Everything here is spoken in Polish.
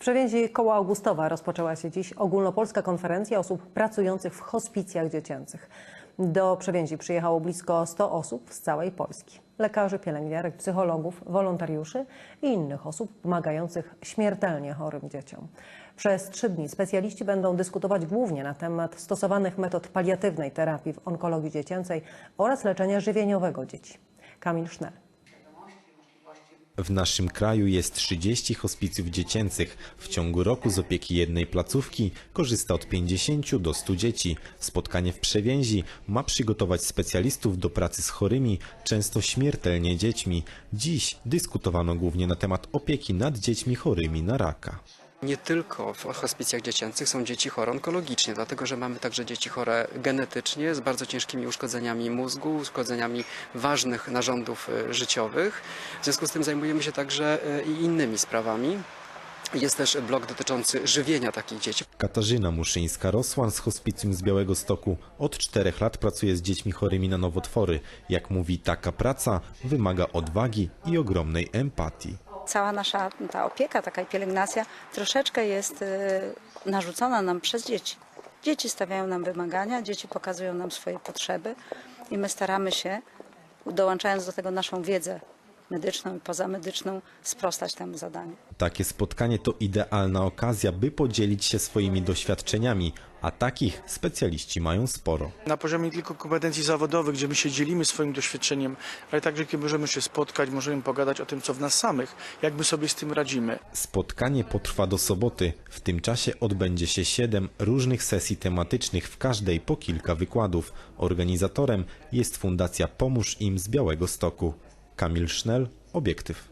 Przewieźi koło Augustowa rozpoczęła się dziś ogólnopolska konferencja osób pracujących w hospicjach dziecięcych. Do Przewieźi przyjechało blisko 100 osób z całej Polski. Lekarzy, pielęgniarek, psychologów, wolontariuszy i innych osób pomagających śmiertelnie chorym dzieciom. Przez trzy dni specjaliści będą dyskutować głównie na temat stosowanych metod paliatywnej terapii w onkologii dziecięcej oraz leczenia żywieniowego dzieci. Kamil Sznel. W naszym kraju jest 30 hospicjów dziecięcych. W ciągu roku z opieki jednej placówki korzysta od 50 do 100 dzieci. Spotkanie w Przewięzi ma przygotować specjalistów do pracy z chorymi, często śmiertelnie dziećmi. Dziś dyskutowano głównie na temat opieki nad dziećmi chorymi na raka. Nie tylko w hospicjach dziecięcych są dzieci chore onkologicznie, dlatego że mamy także dzieci chore genetycznie z bardzo ciężkimi uszkodzeniami mózgu, uszkodzeniami ważnych narządów e, życiowych. W związku z tym zajmujemy się także e, i innymi sprawami. Jest też blok dotyczący żywienia takich dzieci. Katarzyna Muszyńska-Rosłan z hospicjum z Białego Stoku od czterech lat pracuje z dziećmi chorymi na nowotwory. Jak mówi, taka praca wymaga odwagi i ogromnej empatii. Cała nasza ta opieka, taka pielęgnacja troszeczkę jest y, narzucona nam przez dzieci. Dzieci stawiają nam wymagania, dzieci pokazują nam swoje potrzeby i my staramy się, dołączając do tego naszą wiedzę medyczną i pozamedyczną, sprostać temu zadaniu. Takie spotkanie to idealna okazja, by podzielić się swoimi doświadczeniami, a takich specjaliści mają sporo. na poziomie nie tylko kompetencji zawodowych, gdzie my się dzielimy swoim doświadczeniem, ale także gdzie możemy się spotkać, możemy pogadać o tym, co w nas samych, jak my sobie z tym radzimy. Spotkanie potrwa do soboty. W tym czasie odbędzie się siedem różnych sesji tematycznych, w każdej po kilka wykładów. Organizatorem jest Fundacja Pomóż im z Białego Stoku. Kamil Sznel, Obiektyw.